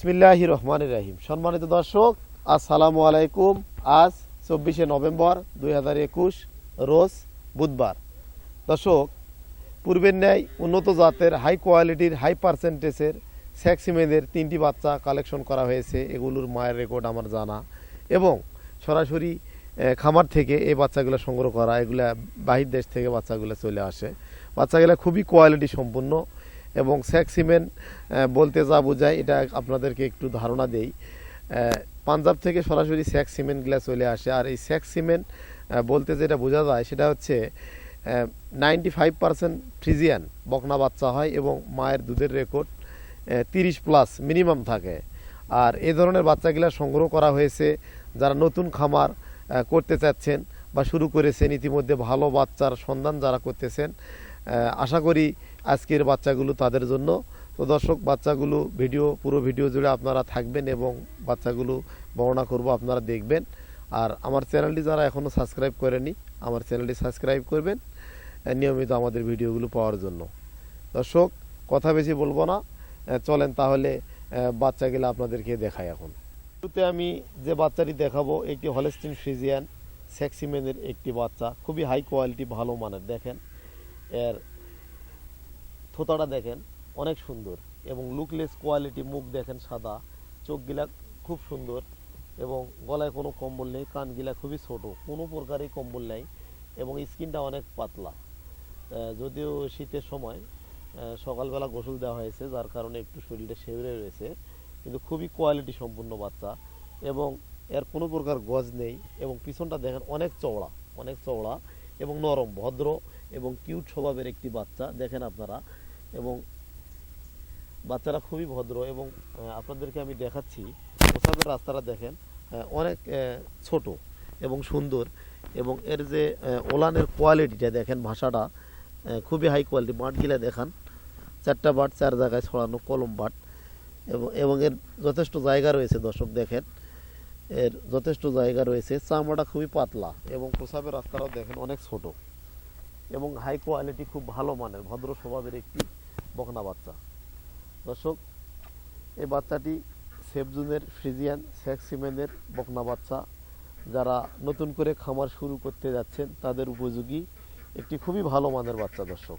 বিসমিল্লাহ রহমান রাহিম। সম্মানিত দর্শক, আসসালামু আলাইকুম। আজ চব্বিশে নভেম্বর দুই হাজার একুশ, রোজ বুধবার। দর্শক, পূর্বের ন্যায় উন্নত জাতের হাই কোয়ালিটির হাই পার্সেন্টেজের স্যাক্সিমেদের তিনটি বাচ্চা কালেকশন করা হয়েছে। এগুলোর মায়ের রেকর্ড আমার জানা। এবং সরাসরি খামার থেকে এই বাচ্চাগুলো সংগ্রহ করা, এগুলো বাহির দেশ থেকে বাচ্চাগুলো চলে আসে। বাচ্চাগুলো খুবই কোয়ালিটি সম্পূর্ণ এবং স্যাক্সিমেন বলতে যা বোঝায়, এটা আপনাদেরকে একটু ধারণা দেই। পাঞ্জাব থেকে সরাসরি স্যাক্স সিমেন্টগুলো চলে আসে। আর এই স্যাক্স সিমেন্ট বলতে যেটা বোঝা যায়, সেটা হচ্ছে নাইনটি ফাইভ পার্সেন্ট ফ্রিজিয়ান, বকনা বাচ্চা হয় এবং মায়ের দুধের রেকর্ড তিরিশ প্লাস মিনিমাম থাকে। আর এই ধরনের বাচ্চাগুলো সংগ্রহ করা হয়েছে, যারা নতুন খামার করতে চাচ্ছেন বা শুরু করেছেন, ইতিমধ্যে ভালো বাচ্চার সন্ধান যারা করতেছেন আশা করি আজকের বাচ্চাগুলো তাদের জন্য। তো দর্শক, বাচ্চাগুলো ভিডিও, পুরো ভিডিও জুড়ে আপনারা থাকবেন এবং বাচ্চাগুলো বর্ণনা করব, আপনারা দেখবেন। আর আমার চ্যানেলটি যারা এখনও সাবস্ক্রাইব করেনি আমার চ্যানেলটি সাবস্ক্রাইব করবেন নিয়মিত আমাদের ভিডিওগুলো পাওয়ার জন্য। দর্শক, কথা বেশি বলব না। চলেন তাহলে বাচ্চাগুলো আপনাদেরকে দেখাই এখন। শুরুতে আমি যে বাচ্চাটি দেখাবো, একটি হলেস্টিন ফ্রিজিয়ান সেক্সিমেনের একটি বাচ্চা। খুবই হাই কোয়ালিটি, ভালো মানের, দেখেন। এর থোতাটা দেখেন, অনেক সুন্দর। এবং লুকলেস কোয়ালিটি মুখ দেখেন সাদা, চোখগুলা খুব সুন্দর এবং গলায় কোনো কম্বল নেই, কানগুলা খুবই ছোট, কোনো প্রকারই কম্বল নেই এবং স্কিনটা অনেক পাতলা। যদিও শীতের সময় সকালবেলা গোসল দেওয়া হয়েছে, যার কারণে একটু শরীরটা শেবরে রয়েছে, কিন্তু খুবই কোয়ালিটি সম্পূর্ণ বাচ্চা এবং এর কোনো প্রকার গজ নেই এবং পিছনটা দেখেন অনেক চওড়া অনেক চওড়া এবং নরম, ভদ্র এবং কিউট স্বভাবের একটি বাচ্চা। দেখেন আপনারা এবং বাচ্চারা খুবই ভদ্র এবং আপনাদেরকে আমি দেখাচ্ছি। প্রসাবের রাস্তাটা দেখেন অনেক ছোট এবং সুন্দর এবং এর যে ওলানের কোয়ালিটিটা দেখেন ভাষাটা খুবই হাই কোয়ালিটি। বাটগুলা দেখান, চারটা বাট, চার জায়গায় ছড়ানো কলম বাট এবং এবং এর যথেষ্ট জায়গা রয়েছে দর্শক দেখেন। এর যথেষ্ট জায়গা রয়েছে, চামড়াটা খুবই পাতলা এবং প্রসাবের রাস্তাটাও দেখেন অনেক ছোট এবং হাই কোয়ালিটি, খুব ভালো মানের, ভদ্র স্বভাবের একটি বকনা বাচ্চা। দর্শক, এই বাচ্চাটি সেফজুনের ফ্রিজিয়ান সেক্সিমেনের বকনা বাচ্চা। যারা নতুন করে খামার শুরু করতে যাচ্ছেন, তাদের উপযোগী একটি খুবই ভালো মানের বাচ্চা, দর্শক।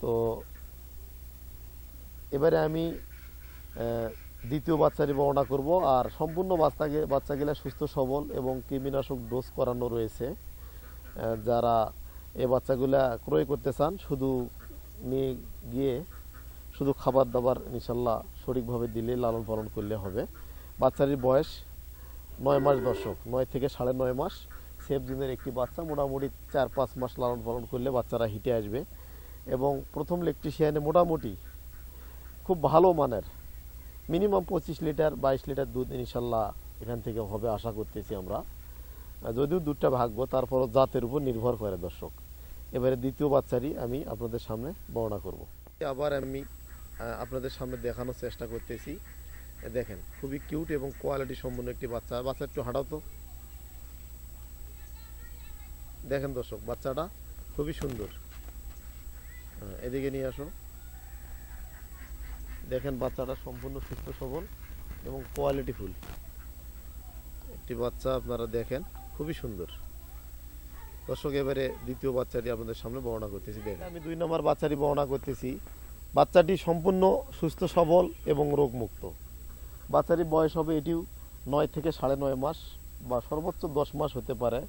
তো এবারে আমি দ্বিতীয় বাচ্চারই বর্ণনা করব। আর সম্পূর্ণ বাচ্চাকে, বাচ্চাগুলা সুস্থ, সবল এবং কৃমিনাশক ডোজ করানো রয়েছে। যারা এ বাচ্চাগুলা ক্রয় করতে চান, শুধু নিয়ে গিয়ে শুধু খাবার দাবার ইনশাল্লাহ সঠিকভাবে দিলে, লালন পালন করলে হবে। বাচ্চাটির বয়স নয় মাস দর্শক নয় থেকে সাড়ে নয় মাস। সেফ জুনের একটি বাচ্চা, মোটামুটি চার পাঁচ মাস লালন পালন করলে বাচ্চারা হিটে আসবে। এবং প্রথম ইলেকট্রিশিয়ানে মোটামুটি খুব ভালো মানের মিনিমাম পঁচিশ লিটার, বাইশ লিটার দুধ ইনশাল্লাহ এখান থেকে হবে, আশা করতেছি আমরা। যদিও দুধটা ভাগ্য, তারপরও জাতের উপর নির্ভর করে দর্শক। এবারে দ্বিতীয় বাচ্চারই আমি আপনাদের সামনে বর্ণনা করব। আবার আমি আপনাদের সামনে দেখানোর চেষ্টা করতেছি। দেখেন, খুবই কিউট এবং কোয়ালিটি সম্পন্ন একটি বাচ্চা। বাচ্চা একটু হাঁটাও তো। দেখেন দর্শক, বাচ্চাটা খুবই সুন্দর। এদিকে নিয়ে আসো। দেখেন বাচ্চাটা সম্পূর্ণ সুস্থ সবল এবং কোয়ালিটি ফুল। একটি বাচ্চা আপনারা দেখেন, খুবই সুন্দর। দর্শক, এবারে দ্বিতীয় বাচ্চাটি আপনাদের সামনে বর্ণনা করতেছি, দেখেন। আমি দুই নম্বর বাচ্চাটি বর্ণনা করতেছি। বাচ্চাটি সম্পূর্ণ সুস্থ, সবল এবং রোগমুক্ত। বাচ্চাটির বয়স হবে এটিও নয় থেকে সাড়ে নয় মাস বা সর্বোচ্চ দশ মাস হতে পারে।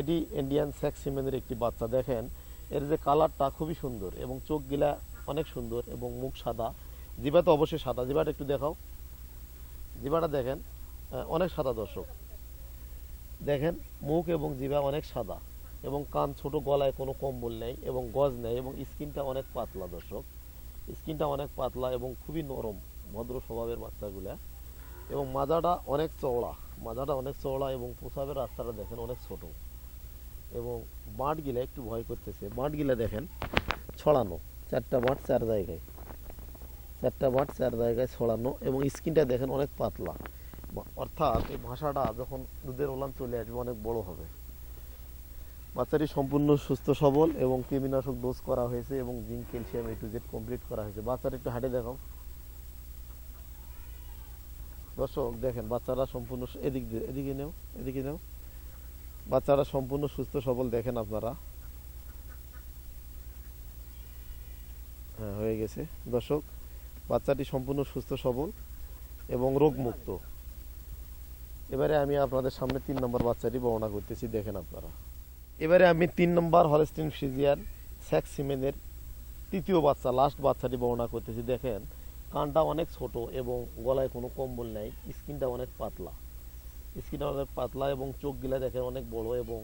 এটি ইন্ডিয়ান স্যাক্সিমেনের একটি বাচ্চা, দেখেন। এর যে কালারটা খুবই সুন্দর এবং চোখগুলা অনেক সুন্দর এবং মুখ সাদা। জিবা তো অবশ্যই সাদা। জিবাটা একটু দেখাও। জিবাটা দেখেন অনেক সাদা দর্শক। দেখেন, মুখ এবং জিবা অনেক সাদা। এবং কান ছোট, গলায় কোনো কম্বল নেই এবং গজ নেই এবং স্কিনটা অনেক পাতলা দর্শক। স্কিনটা অনেক পাতলা এবং খুবই নরম, ভদ্র স্বভাবের বাচ্চাগুলা। এবং মাজাটা অনেক চওড়া, মাজাটা অনেক চওড়া এবং প্রসাবের রাস্তাটা দেখেন অনেক ছোট। এবং বাঁটগুলা একটু ভয় করতেছে। বাঁটগুলা দেখেন, ছড়ানো, চারটা বাঁট চার জায়গায়। চারটা বাঁট চার জায়গায় ছড়ানো এবং স্কিনটা দেখেন অনেক পাতলা। অর্থাৎ এই ভাষাটা যখন দুধের ওলান চলে আসবে, অনেক বড় হবে। বাচ্চাটি সম্পূর্ণ সুস্থ, সবল এবং কৃমিনাশক ডোজ করা হয়েছে এবং zinc calcium A to Z complete করা হয়েছে। বাচ্চাটা একটু হাঁটে দেখাও। দর্শক, দেখেন, বাচ্চারা সম্পূর্ণ এদিক দিয়ে, এদিকে নেও এদিকে নেও। বাচ্চারা সম্পূর্ণ সুস্থ, সবল, দেখেন আপনারা। হ্যাঁ হয়ে গেছে। দর্শক, বাচ্চাটি সম্পূর্ণ সুস্থ, সবল এবং রোগমুক্ত। এবারে আমি আপনাদের সামনে তিন নম্বর বাচ্চাটি বর্ণনা করতেছি, দেখেন আপনারা। এবারে আমি তিন নম্বর হলস্টিন ফ্রিজিয়ান স্যাক্স সিমেনের তৃতীয় বাচ্চা লাস্ট বাচ্চাটি বর্ণনা করতেছি। দেখেন, কানটা অনেক ছোট এবং গলায় কোনো কম্বল নেই, স্কিনটা অনেক পাতলা। স্কিনটা অনেক পাতলা এবং চোখগুলা দেখেন অনেক বড় এবং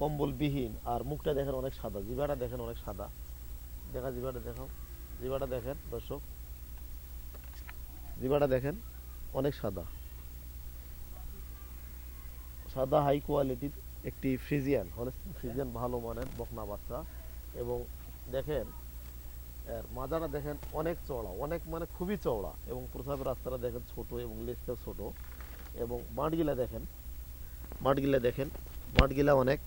কম্বলবিহীন। আর মুখটা দেখেন অনেক সাদা, জিভাটা দেখেন অনেক সাদা। দেখা, জিভাটা দেখো জিভাটা দেখেন, দর্শক। জিভাটা দেখেন অনেক সাদা। সাদা হাই কোয়ালিটির একটি ফ্রিজিয়ান হলস্টিন ফ্রিজিয়ান ভালো মানের বকনা বাচ্চা। এবং দেখেন, এর মাজাটা দেখেন অনেক চওড়া, অনেক মানে খুবই চওড়া। এবং প্রসাবের রাস্তাটা দেখেন ছোট এবং লেজটাও ছোট। এবং মাঠগিলা দেখেন মাঠগিলা দেখেন, মাঠগিলা অনেক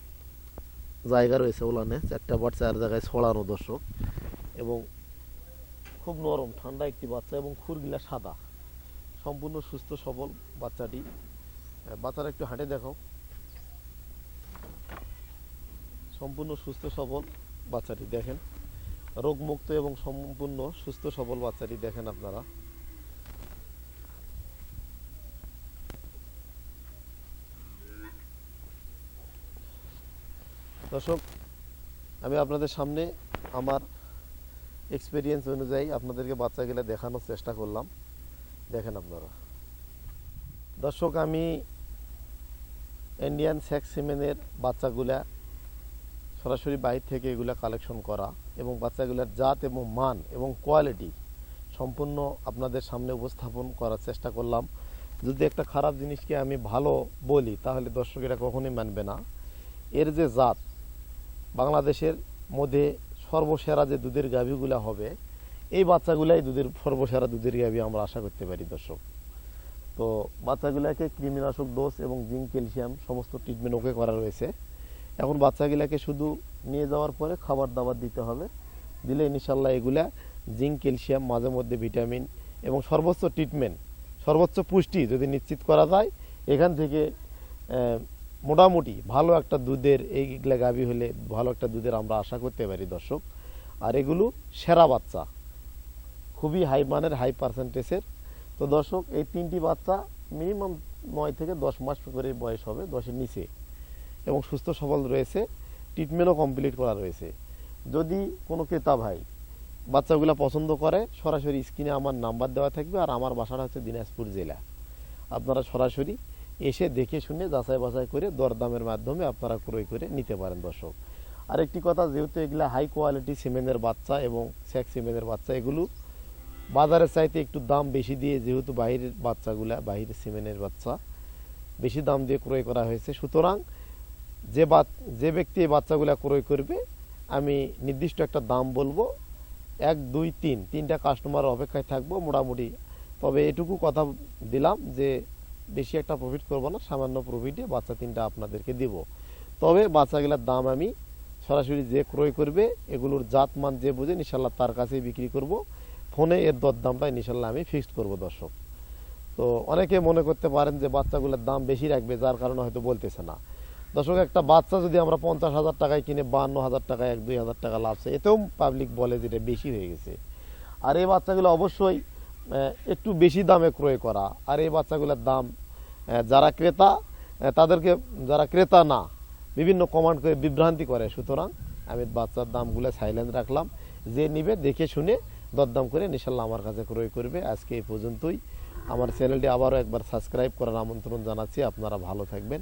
জায়গা রয়েছে ওলানে, চারটা বাট চার জায়গায় ছড়ানো দর্শক। এবং খুব নরম, ঠান্ডা একটি বাচ্চা এবং খুরগিলা সাদা। সম্পূর্ণ সুস্থ সবল বাচ্চাটি। বাচ্চারা একটু হাঁটে দেখো। সম্পূর্ণ সুস্থ সবল বাচ্চাটি দেখেন। রোগমুক্ত এবং সম্পূর্ণ সুস্থ সবল বাচ্চাটি দেখেন আপনারা। দর্শক, আমি আপনাদের সামনে আমার এক্সপিরিয়েন্স অনুযায়ী আপনাদেরকে বাচ্চাগুলো দেখানোর চেষ্টা করলাম। দেখেন আপনারা। দর্শক, আমি ইন্ডিয়ান সেক্স সিমেনের বাচ্চাগুলা সরাসরি বাইরে থেকে এগুলা কালেকশন করা এবং বাচ্চাগুলোর জাত এবং মান এবং কোয়ালিটি সম্পূর্ণ আপনাদের সামনে উপস্থাপন করার চেষ্টা করলাম। যদি একটা খারাপ জিনিসকে আমি ভালো বলি, তাহলে দর্শকেরা কখনোই মানবে না। এর যে জাত, বাংলাদেশের মধ্যে সর্বসেরা যে দুধের গাভীগুলো হবে, এই বাচ্চাগুলাই দুধের, সর্বসেরা দুধের গাভী আমরা আশা করতে পারি, দর্শক। তো বাচ্চাগুলোকে কৃমিনাশক ডোজ এবং জিঙ্ক ক্যালসিয়াম সমস্ত ট্রিটমেন্ট ওকে করা রয়েছে। এখন বাচ্চাগুলাকে শুধু নিয়ে যাওয়ার পরে খাবার দাবার দিতে হবে। দিলে ইনশাল্লাহ এগুলা জিঙ্ক, ক্যালসিয়াম, মাঝে মধ্যে ভিটামিন এবং সর্বোচ্চ ট্রিটমেন্ট, সর্বোচ্চ পুষ্টি যদি নিশ্চিত করা যায়, এখান থেকে মোটামুটি ভালো একটা দুধের এইগুলা গাভী হলে ভালো একটা দুধের আমরা আশা করতে পারি দর্শক। আর এগুলো সেরা বাচ্চা, খুবই হাই মানের হাই পার্সেন্টেজের তো দর্শক, এই তিনটি বাচ্চা মিনিমাম নয় থেকে দশ মাস করে বয়স হবে, দশের নিচে। এবং সুস্থ সবল রয়েছে ট্রিটমেন্টও কমপ্লিট করা রয়েছে। যদি কোনো ক্রেতা ভাই বাচ্চাগুলো পছন্দ করে, সরাসরি স্ক্রিনে আমার নাম্বার দেওয়া থাকবে আর আমার বাসাটা হচ্ছে দিনাজপুর জেলা। আপনারা সরাসরি এসে দেখে শুনে যাচাই বাছাই করে দরদামের মাধ্যমে আপনারা ক্রয় করে নিতে পারেন দর্শক। আরেকটি কথা, যেহেতু এগুলা হাই কোয়ালিটি সিমেন্টের বাচ্চা এবং সেক্স সিমেন্টের বাচ্চা, এগুলো বাজারের চাইতে একটু দাম বেশি দিয়ে যেহেতু বাইরের বাচ্চাগুলা বাহিরের সিমেন্টের বাচ্চা, বেশি দাম দিয়ে ক্রয় করা হয়েছে। সুতরাং যে বাচ যে ব্যক্তি এই বাচ্চাগুলা ক্রয় করবে, আমি নির্দিষ্ট একটা দাম বলব। এক, দুই, তিন, তিনটা কাস্টমার অপেক্ষায় থাকব মোটামুটি। তবে এটুকু কথা দিলাম যে, বেশি একটা প্রফিট করব না, সামান্য প্রফিটে বাচ্চা তিনটা আপনাদেরকে দিব। তবে বাচ্চাগুলোর দাম আমি সরাসরি যে ক্রয় করবে, এগুলোর জাত মান যে বুঝে ইনশাল্লাহ তার কাছেই বিক্রি করব। ফোনে এর দর দামটা ইনশাল্লাহ আমি ফিক্সড করব দর্শক। তো অনেকে মনে করতে পারেন যে, বাচ্চাগুলোর দাম বেশি রাখবে, যার কারণে হয়তো বলতেছে না। দর্শক, একটা বাচ্চা যদি আমরা পঞ্চাশ হাজার টাকায় কিনে বান্ন হাজার টাকায়, এক দুই হাজার টাকা লাভছে এতেও পাবলিক বলে যে এটা বেশি হয়ে গেছে। আর এই বাচ্চাগুলো অবশ্যই একটু বেশি দামে ক্রয় করা। আর এই বাচ্চাগুলোর দাম যারা ক্রেতা তাদেরকে, যারা ক্রেতা না, বিভিন্ন কমান্ড করে বিভ্রান্তি করে। সুতরাং আমি বাচ্চার দামগুলো সাইলেন্ট রাখলাম। যে নিবে, দেখে শুনে দরদাম করে ইনশাল্লাহ আমার কাছে ক্রয় করবে। আজকে এই পর্যন্তই। আমার চ্যানেলটি আবারও একবার সাবস্ক্রাইব করার আমন্ত্রণ জানাচ্ছি। আপনারা ভালো থাকবেন।